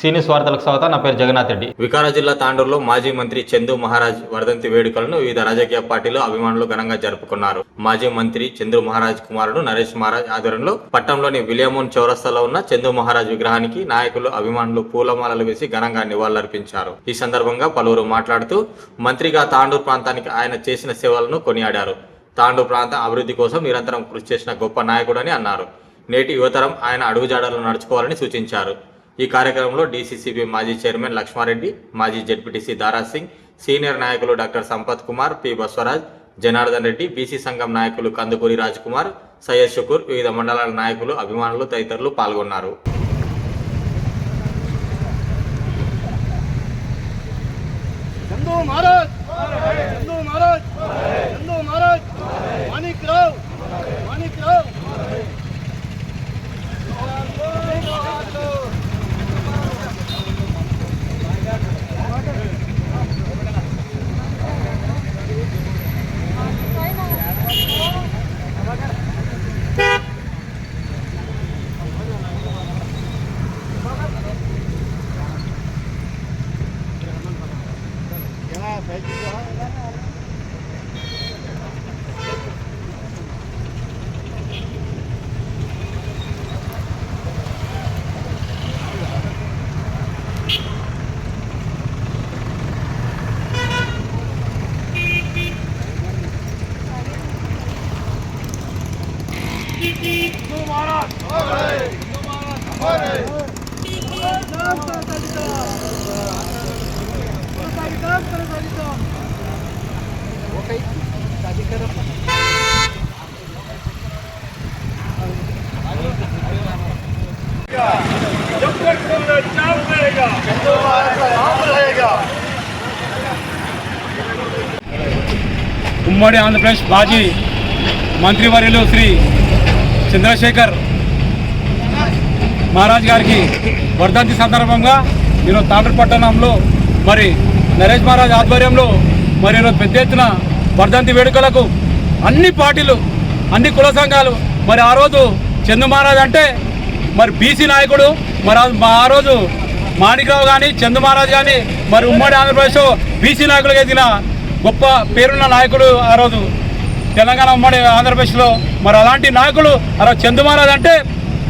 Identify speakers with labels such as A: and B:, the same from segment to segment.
A: సీనియస్ వార్తలకు స్వాగతం నా పేరు జగన్నాథ్ రెడ్డి.
B: వికారా జిల్లా తాండూరులో మాజీ మంత్రి చందు మహారాజ్ వర్ధంతి వేడుకలను వివిధ రాజకీయ పార్టీలు అభిమానులు ఘనంగా జరుపుకున్నారు. మాజీ మంత్రి చందు మహారాజ్ కుమారుడు నరేష్ మహారాజ్ ఆధ్వర్యంలో పట్టణంలోని విలియమోన్ చౌరస్తాలో ఉన్న చందు మహారాజ్ విగ్రహానికి నాయకులు అభిమానులు పూలమాలలు వేసి ఘనంగా నివాళులర్పించారు. ఈ సందర్భంగా పలువురు మాట్లాడుతూ మంత్రిగా తాండూరు ప్రాంతానికి ఆయన చేసిన సేవలను కొనియాడారు. తాండూరు ప్రాంత అభివృద్ధి కోసం నిరంతరం కృషి చేసిన గొప్ప నాయకుడని అన్నారు. నేటి యువతరం ఆయన అడుగుజాడలు నడుచుకోవాలని సూచించారు. ఈ కార్యక్రమంలో డీసీసీబీ మాజీ చైర్మన్ లక్ష్మారెడ్డి మాజీ జెడ్పీటీసీ దారా సింగ్ సీనియర్ నాయకులు doctor Sampath Kumar P Baswaraj Janardhan Reddy BC సంఘం నాయకులు కందుకూరి రాజ్ కుమార్ సయ్యద్ షుకూర్ వివిధ మండలాల నాయకులు అభిమానులు తదితరులు పాల్గొన్నారు.
C: హిందూ మహారాజ్ హిందూ మహారాజ్ హిందూ మహారాజ్
D: ఉమ్మడి ఆంధ్రప్రదేశ్ మాజీ మంత్రివర్యులు శ్రీ చంద్రశేఖర్ మహారాజ్ గారికి వర్ధంతి సందర్భంగా నేను తాండ్ర పట్టణంలో మరి నరేష్ మహారాజ్ ఆధ్వర్యంలో మరి ఈరోజు పెద్ద ఎత్తున వర్ధంతి వేడుకలకు అన్ని పార్టీలు అన్ని కుల సంఘాలు మరి ఆ రోజు చందు మహారాజ్ అంటే మరి బీసీ నాయకుడు మరి ఆ- మా రోజు మాణికరావు కానీ చందు మహారాజ్ కానీ మరి ఉమ్మడి ఆంధ్రప్రదేశ్ బీసీ నాయకులుగా ఎదిగిన గొప్ప పేరున్న నాయకుడు ఆ రోజు తెలంగాణ ఉమ్మడి ఆంధ్రప్రదేశ్లో మరి అలాంటి నాయకులు అలా చందు మహారాజ్ అంటే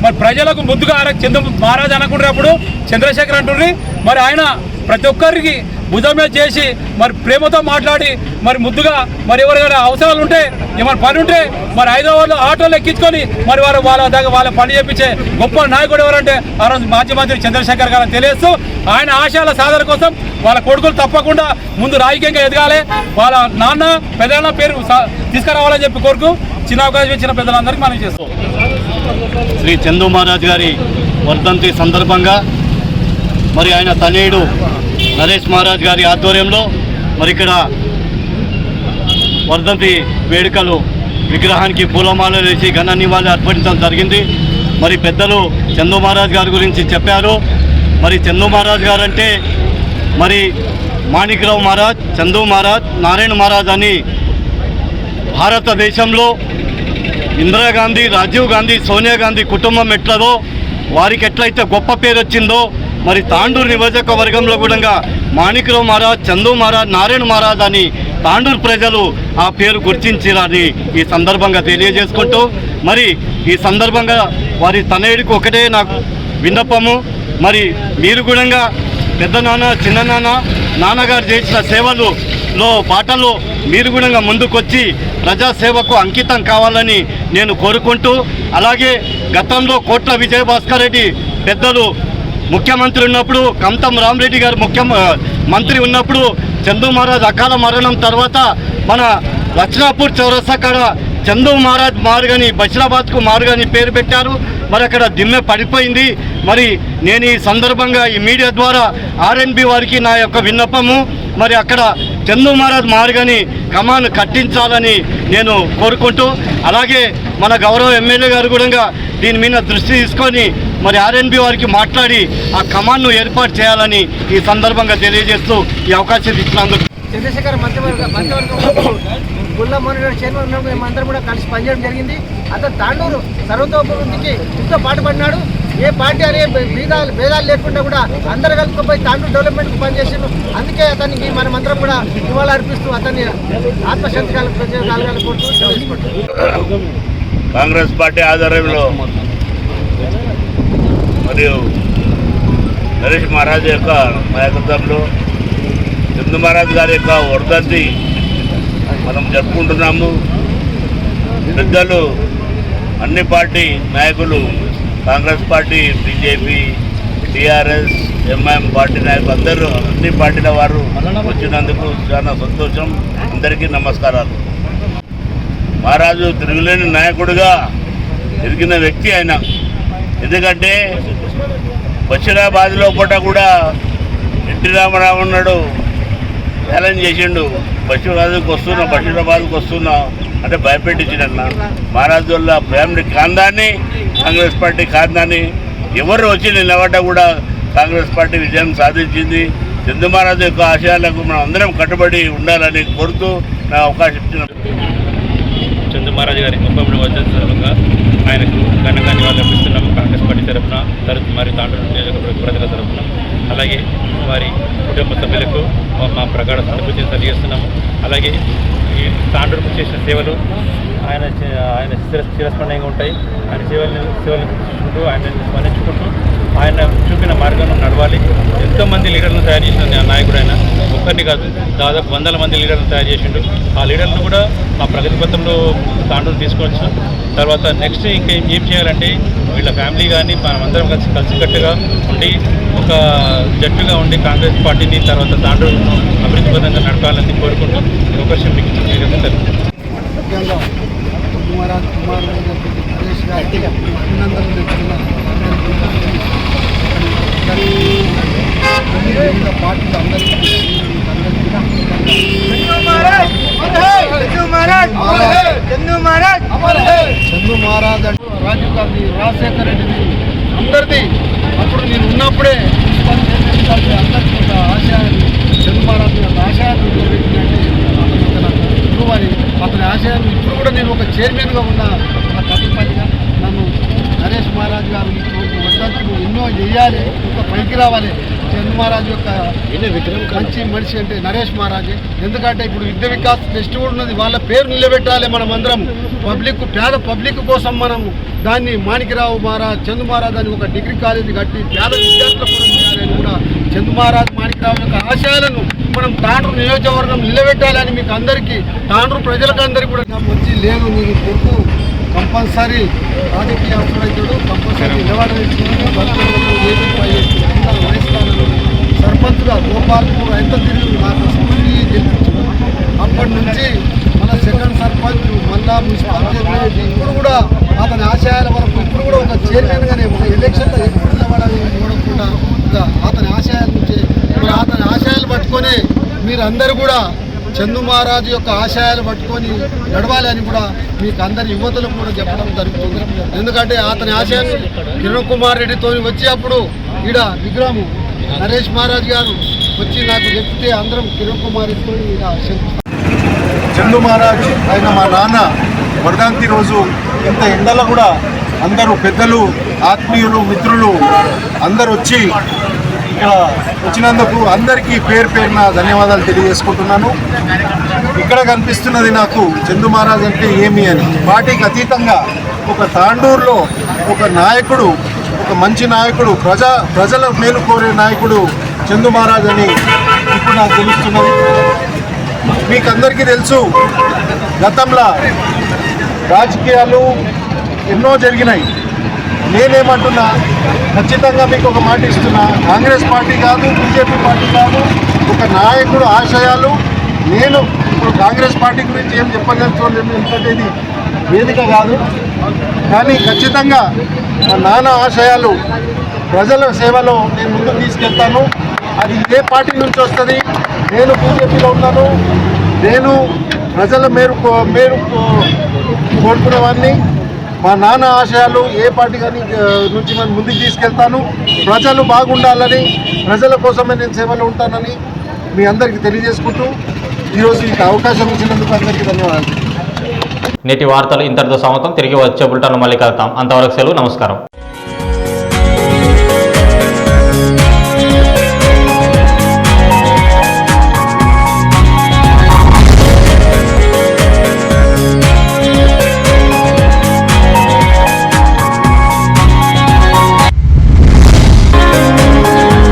D: మరి ప్రజలకు ముద్దుగా చందు మహారాజ్ అనుకుంటున్నప్పుడు చంద్రశేఖర్ అంటుండ్రి మరి ఆయన ప్రతి ఒక్కరికి భుజమే చేసి మరి ప్రేమతో మాట్లాడి మరి ముద్దుగా మరి ఎవరికైనా అవసరాలు ఉంటే ఏమైనా పని ఉంటే మరి హైదరాబాద్లో ఆటోలు ఎక్కించుకొని మరి వారు వాళ్ళ దగ్గర వాళ్ళ పని చేపించే గొప్ప నాయకుడు ఎవరంటే ఆ రోజు మాజీ మంత్రి చంద్రశేఖర్ గారు తెలియస్తూ ఆయన ఆశయాల సాధన కోసం వాళ్ళ కొడుకులు తప్పకుండా ముందు రాజకీయంగా ఎదగాలి. వాళ్ళ నాన్న పెద్దన్న పేరు తీసుకురావాలని చెప్పి కోరుకు చిన్న అవకాశం ఇచ్చిన పెద్దలందరికీ మనం చేస్తాం
E: శ్రీ చందు మహారాజ్ గారి వర్ధంతి సందర్భంగా మరి ఆయన తనయుడు నరేష్ మహారాజ్ గారి ఆధ్వర్యంలో మరి ఇక్కడ వర్ధంతి వేడుకలు విగ్రహానికి పూలమాలలు వేసి ఘన నివాళి అర్పించడం జరిగింది. మరి పెద్దలు చందు మహారాజ్ గారి గురించి చెప్పారు. మరి చందు మహారాజ్ గారు అంటే మరి మాణిక్రావు మహారాజ్ చందు మహారాజ్ నారాయణ మహారాజ్ అని భారతదేశంలో ఇందిరాగాంధీ రాజీవ్ గాంధీ సోనియా గాంధీ కుటుంబం ఎట్లదో వారికి ఎట్లయితే గొప్ప పేరు వచ్చిందో మరి తాండూరు నియోజకవర్గంలో కూడా మాణిక్రావు మహారాజ్ చందు మహారాజ్ నారాయణ మహారాజ్ అని తాండూరు ప్రజలు ఆ పేరు గుర్తించారని ఈ సందర్భంగా తెలియజేసుకుంటూ మరి ఈ సందర్భంగా వారి తనయుడికి ఒకటే నాకు విన్నపము. మరి మీరు కూడా పెద్ద నాన్న చిన్న నాన్న నాన్నగారు చేసిన సేవలు లో పాటలు మీరు కూడా ముందుకొచ్చి ప్రజాసేవకు అంకితం కావాలని నేను కోరుకుంటూ అలాగే గతంలో కోట్ల విజయభాస్కర్ రెడ్డి పెద్దలు ముఖ్యమంత్రి ఉన్నప్పుడు కంతం రామరెడ్డి గారు ముఖ్య మంత్రి ఉన్నప్పుడు చందు మహారాజ్ అకాల మరణం తర్వాత మన లక్ష్నాపూర్ చౌరస్తా కాడ చందు మహారాజ్ మార్గని బషీరాబాద్కు మార్గని పేరు పెట్టారు. మరి అక్కడ దిమ్మె పడిపోయింది. మరి నేను ఈ సందర్భంగా ఈ మీడియా ద్వారా ఆర్ఎన్బి వారికి నా యొక్క విన్నపము. మరి అక్కడ చందు మహారాజ్ మార్గని కమాన్ కట్టించాలని నేను కోరుకుంటూ అలాగే మన గౌరవ ఎమ్మెల్యే గారు కూడా దీని మీద దృష్టి తీసుకొని మరి ఆర్ఎన్బి వారికి మాట్లాడి ఆ కమాండ్ను ఏర్పాటు చేయాలని ఈ సందర్భంగా తెలియజేస్తూ ఈ అవకాశం ఇచ్చినందుకు.
F: చంద్రశేఖర్ మంత్రివర్గ మంత్రివర్గంలో గుళ్ళ మోనిటర్ చైర్మన్ ఉన్నప్పుడు మేమందరం కూడా కలిసి పనిచేయడం జరిగింది. అతను తాండూరు సర్వతోభివృద్ధికి ఎంతో పాటుపడినాడు. ఏ పార్టీ అనే భేదాలు భేదాలు లేకుండా కూడా అందరు కలుపుకుపోయి తాండ్రు డెవలప్మెంట్కి పనిచేసిండు. అందుకే అతనికి మనమందరం కూడా ఇవాళ అర్పిస్తూ అతన్ని ఆత్మశాంతి కలగాలని కోరుతూ
C: కాంగ్రెస్ పార్టీ ఆధ్వర్యంలో మరియు నరేష్ మహారాజ్ యొక్క నాయకత్వంలో చందు మహారాజ్ గారి యొక్క వర్ధంతి మనం జరుపుకుంటున్నాము. పెద్దలు అన్ని పార్టీ నాయకులు Congress party BJP TRS MIM party నాయకులు అందరూ అన్ని పార్టీల వారు వచ్చినందుకు చాలా సంతోషం. అందరికీ నమస్కారాలు. మహారాజు తిరుగులేని నాయకుడిగా ఎదిగిన వ్యక్తి ఆయన. ఎందుకంటే బషీరాబాద్లో పూట కూడా ఎన్టీ రామారావు ఉన్నాడు. ఛాలెంజ్ చేసిండు. బషీరాబాద్కి వస్తున్నా బషీరాబాద్కి వస్తున్నా అంటే భయపెట్టించిండన్న మహారాజు వల్ల ఫ్యామిలీ కాందాన్ని కాంగ్రెస్ పార్టీ కాందాన్ని ఎవరు వచ్చి నిలబడ్డా కూడా కాంగ్రెస్ పార్టీ విజయం సాధించింది. చందు మహారాజు యొక్క ఆశయాలకు మనం అందరం కట్టుబడి ఉండాలని కోరుతూ నా అవకాశం ఇచ్చిన
G: చందు మహారాజు గారి ముప్పై మూడు సందర్భంగా ఆయనకు ఘనంగా నివాళులు అర్పిస్తున్నాము. కాంగ్రెస్ పార్టీ తరఫున తరచు మరియు తాండూరు నియోజకవర్గ ప్రజల తరఫున. అలాగే వారి కుటుంబ సభ్యులకు మా- మా ప్రగాఢ సానుభూతిని తెలియజేస్తున్నాము. అలాగే ఈ తాండూరుకు చేసిన సేవలు ఆయన ఆయన స్థిర చిరస్మరణీయంగా ఉంటాయి. ఆయన సేవలను సేవలను చూసుకుంటూ ఆయన స్మరించుకుంటూ ఆయన చూపిన మార్గంలో నడవాలి. ఎంతోమంది లీడర్లను తయారు చేసిన నాయకుడు ఆయన. ఒక్కరిని కాదు దాదాపు వందల మంది లీడర్లు తయారు చేసిండు. ఆ లీడర్లు కూడా మా ప్రగతి పత్రంలో తాండూరు తీసుకోవచ్చు తర్వాత నెక్స్ట్ ఇంకా ఏం చేయాలంటే వీళ్ళ ఫ్యామిలీ కానీ మనమందరం కలిసి కలిసికట్టుగా ఉండి ఒక జట్టుగా ఉండి కాంగ్రెస్ పార్టీని తర్వాత తాండూరు అభివృద్ధి పథంగా నడపాలని కోరుకుంటూ అవకాశం మీకు ఇచ్చిన
F: కుమార్ అభినందనలు తెచ్చుకున్న వివిధ పార్టీలు అందరికీ చందు మహారాజ్ అంటూ రాజీవ్ గాంధీ రాజశేఖర రెడ్డిది అందరిది అప్పుడు నేను ఉన్నప్పుడే అందరికీ ఒక ఆశయాన్ని చందు మహారాజ్ యొక్క ఆశయాన్ని నెరవేర్చినట్టే అతను ఒక నాకు గురువు అని అతని ఆశయాన్ని ఇప్పుడు కూడా నేను ఒక చైర్మన్గా ఉన్న ఒక కథపతిగా నన్ను నరేష్ మహారాజ్ గారు ఇటువంటి వర్ధంతులు ఎన్నో చేయాలి ఇంకా పైకి రావాలి చంద్ర మహారాజ్ యొక్క మంచి మనిషి అంటే నరేష్ మహారాజే. ఎందుకంటే ఇప్పుడు విద్య వికాస్ ఫెస్టివల్ ఉన్నది వాళ్ళ పేరు నిలబెట్టాలి మనం అందరం పబ్లిక్ పేద పబ్లిక్ కోసం మనం దాన్ని మాణికరావు మహారాజ్ చందు మహారాజ్ అని ఒక డిగ్రీ కాలేజీ కట్టి పేద విద్యార్థుల కోసం కూడా చందు మహారాజ్ మాణికరావు యొక్క ఆశయాలను మనం తాండ్రు నియోజకవర్గం నిలబెట్టాలని మీకు అందరికీ తాండ్రు ప్రజలకు అందరికీ కూడా వచ్చి లేదు నీకు కొడుకు. కంపల్సరీ రాజకీయ అవసరమైతాడు కంపల్సరీ నిలబడేసి సర్పంచ్గా గోపాల్పూర్ ఎంత తిరిగి నాకు స్ఫూర్తి గెలిపించాడు అప్పటి నుంచి మన సెకండ్ సర్పంచ్ మళ్ళా మున్సిపల్ చైర్మన్ ఇప్పుడు కూడా అతని ఆశయాల వరకు ఇప్పుడు కూడా ఒక చైర్మన్గానే ఒక ఎలక్షన్లో ఎప్పుడు నిలబడాలి చూడకుండా ఇంకా అతని ఆశయాల నుంచి మరి అతని ఆశయాలు పట్టుకొని మీరందరూ కూడా చందు మహారాజు యొక్క ఆశయాలు పట్టుకొని నడవాలి అని కూడా మీకు అందరి యువతలకు కూడా చెప్పడం జరుగుతుంది. ఎందుకంటే అతని ఆశయాన్ని కిరణ్ కుమార్ రెడ్డితో వచ్చి అప్పుడు ఈడ విగ్రహము నరేష్ మహారాజ్ గారు వచ్చి నాకు చెప్తే అందరం కిరణ్ కుమార్
H: చందు మహారాజ్ ఆయన మా నాన్న వరదాంతి రోజు ఇంత ఎండలో కూడా అందరూ పెద్దలు ఆత్మీయులు మిత్రులు అందరు వచ్చి ఇక్కడ వచ్చినందుకు అందరికీ పేరు పేరున ధన్యవాదాలు తెలియజేసుకుంటున్నాను. ఇక్కడ కనిపిస్తున్నది నాకు చందు మహారాజ్ అంటే ఏమి అని. వాటికి అతీతంగా ఒక తాండూరులో ఒక నాయకుడు ఒక మంచి నాయకుడు ప్రజా ప్రజల మేలు కోరే నాయకుడు చందు మహారాజ్ అని ఇప్పుడు నాకు తెలుస్తున్నది. మీకు అందరికీ తెలుసు గతంలో రాజకీయాలు ఎన్నో జరిగినాయి. నేనేమంటున్నా ఖచ్చితంగా మీకు ఒక మాట ఇస్తున్నా. కాంగ్రెస్ పార్టీ కాదు బీజేపీ పార్టీ కాదు ఒక నాయకుడు ఆశయాలు నేను ఇప్పుడు కాంగ్రెస్ పార్టీ గురించి ఏం చెప్పగలుగుతున్నాను ఎందుకంటే ఇది వేదిక కాదు. కానీ ఖచ్చితంగా మా నాన్న ఆశయాలు ప్రజల సేవలో నేను ముందుకు తీసుకెళ్తాను. అది ఏ పార్టీ నుంచి వస్తుంది. నేను బీజేపీలో ఉన్నాను. నేను ప్రజల మేరు కో- మేరు కో- కోరుకునేవాడిని మా నాన్న ఆశయాలు ఏ పార్టీ కానీ నుంచి మనం ముందుకు తీసుకెళ్తాను. ప్రజలు బాగుండాలని ప్రజల కోసమే నేను సేవలో ఉంటానని మీ అందరికీ తెలియజేసుకుంటూ ఈరోజు ఈ అవకాశం ఇచ్చినందుకు అందరికీ ధన్యవాదాలు.
A: నేటి వార్తలు ఇంతటితో సమతం తిరిగి వచ్చే బులెటిన్లో మళ్ళీ కలుద్దాం. అంతవరకు సెలవు. నమస్కారం.